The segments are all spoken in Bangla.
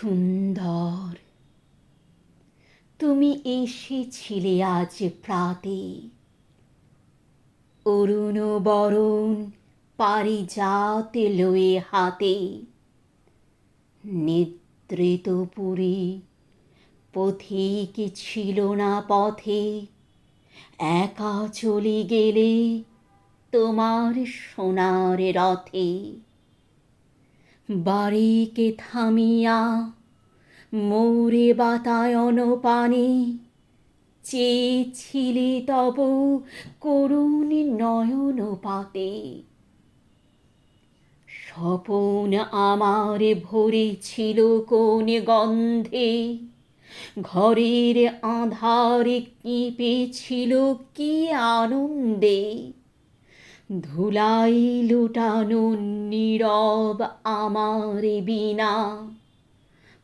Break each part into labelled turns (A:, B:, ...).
A: সুন্দর। তুমি এসেছিলে আজ প্রাতে। অরুণ বরণ পারিজাত লয়ে হাতে। নিদ্রিত পুরী পথিক ছিল না পথে। একা চলে গেলে তোমার সোনার রথে। বাড়িকে থামিয়া মোরে বাতায়ন পানে চেয়েছিলে তব করুণ নয়ন পাতে। স্বপন আমার ভরে ছিল কোন গন্ধে, ঘরের আধারে কেঁপেছিল কি আনন্দে। ধুলাই লুটানো নীরব আমার বিনা।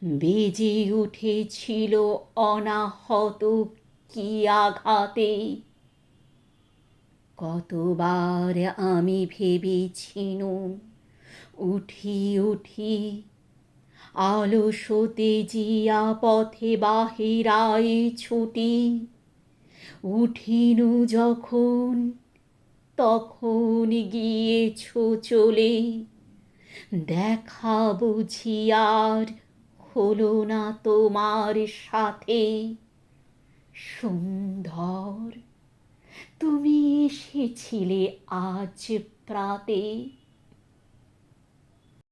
A: বেজে উঠেছিল অনাহত কি আঘাতে? কতবার আমি ভেবেছিনু, উঠি উঠি, আলসতে জিয়া পথে বাহিরাই ছুটি। উঠিনু যখন তখন গিয়েছ চলে। দেখা বুঝি আর হলো না তোমার সাথে। সুন্দর, তুমি এসেছিলে আজ প্রাতে।